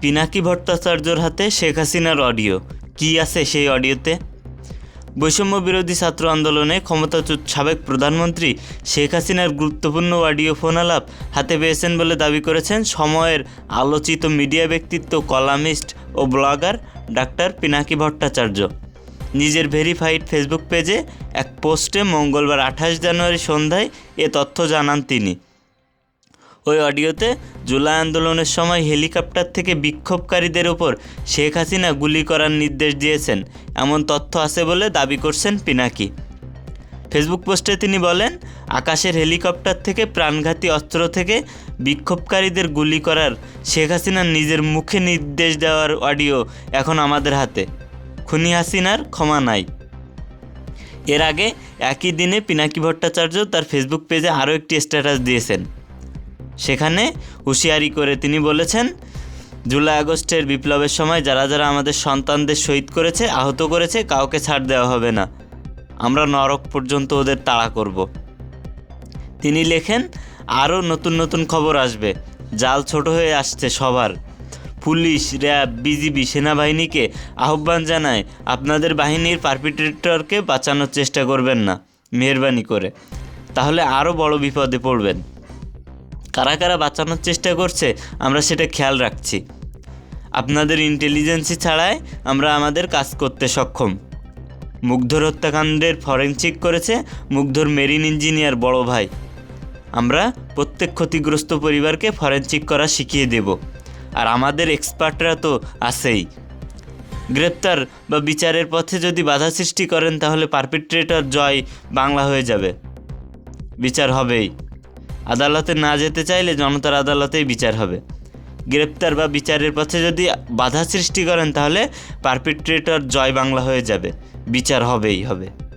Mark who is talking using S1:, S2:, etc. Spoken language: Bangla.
S1: পিনাকি ভট্টাচার্যর হাতে শেখ হাসিনার অডিও। কী আছে সেই অডিওতে? বৈষম্য বিরোধী ছাত্র আন্দোলনে ক্ষমতাচ্যুত সাবেক প্রধানমন্ত্রী শেখ হাসিনার গুরুত্বপূর্ণ অডিও ফোনালাপ হাতে পেয়েছেন বলে দাবি করেছেন সময়ের আলোচিত মিডিয়া ব্যক্তিত্ব, কলামিস্ট ও ব্লগার ডাক্তার পিনাকি ভট্টাচার্য। নিজের ভেরিফাইড ফেসবুক পেজে এক পোস্টে মঙ্গলবার আঠাশ জানুয়ারি সন্ধ্যায় এ তথ্য জানান তিনি। ওই অডিওতে জুলাই আন্দোলনের সময় হেলিকপ্টার থেকে বিক্ষোভকারীদের ওপর শেখ হাসিনা গুলি করার নির্দেশ দিয়েছেন। এমন তথ্য আছে বলে দাবি করছেন পিনাকি। ফেসবুক পোস্টে তিনি বলেন, আকাশের হেলিকপ্টার থেকে প্রাণঘাতী অস্ত্র থেকে বিক্ষোভকারীদের গুলি করার শেখ হাসিনার নিজের মুখে নির্দেশ দেওয়ার অডিও এখন আমাদের হাতে। খুনি হাসিনার ক্ষমা নাই। এর আগে একই দিনে পিনাকি ভট্টাচার্য তার ফেসবুক পেজে আরও একটি স্ট্যাটাস দিয়েছেন। সেখানে হুঁশিয়ারি করে তিনি বলেছেন, জুলাই আগস্টের বিপ্লবের সময় যারা যারা আমাদের সন্তানদের শহীদ করেছে, আহত করেছে, কাউকে ছাড় দেওয়া হবে না। আমরা নরক পর্যন্ত ওদের তাড়া করব। তিনি লেখেন, আরও নতুন নতুন খবর আসবে। জাল ছোট হয়ে আসছে সবার। পুলিশ, র্যাব, বিজিবি, সেনাবাহিনীকে আহ্বান জানায়, আপনাদের বাহিনীর পারপিট্রেটরকে বাঁচানোর চেষ্টা করবেন না। মেহরবানি করে। তাহলে আরও বড় বিপদে পড়বেন। কারা কারা বাঁচানোর চেষ্টা করছে, আমরা সেটা খেয়াল রাখছি। আপনাদের ইন্টেলিজেন্সি ছাড়াই আমরা আমাদের কাজ করতে সক্ষম। মুগ্ধর হত্যাকাণ্ডের ফরেনসিক করেছে মুগ্ধর মেরিন ইঞ্জিনিয়ার বড় ভাই। আমরা প্রত্যেক ক্ষতিগ্রস্ত পরিবারকে ফরেনসিক করা শিখিয়ে দেব। আর আমাদের এক্সপার্টরা তো আছেই। গ্রেপ্তার বা বিচারের পথে যদি বাধা সৃষ্টি করেন, তাহলে পারপিট্রেটর জয় বাংলা হয়ে যাবে। বিচার হবেই। আদালতে না যেতে চাইলে জনতার আদালতেই বিচার হবে। গ্রেপ্তার বা বিচারের পথে যদি বাধা সৃষ্টি করেন তাহলে পারপিট্রেটর জয় বাংলা হয়ে যাবে। বিচার হবেই হবে।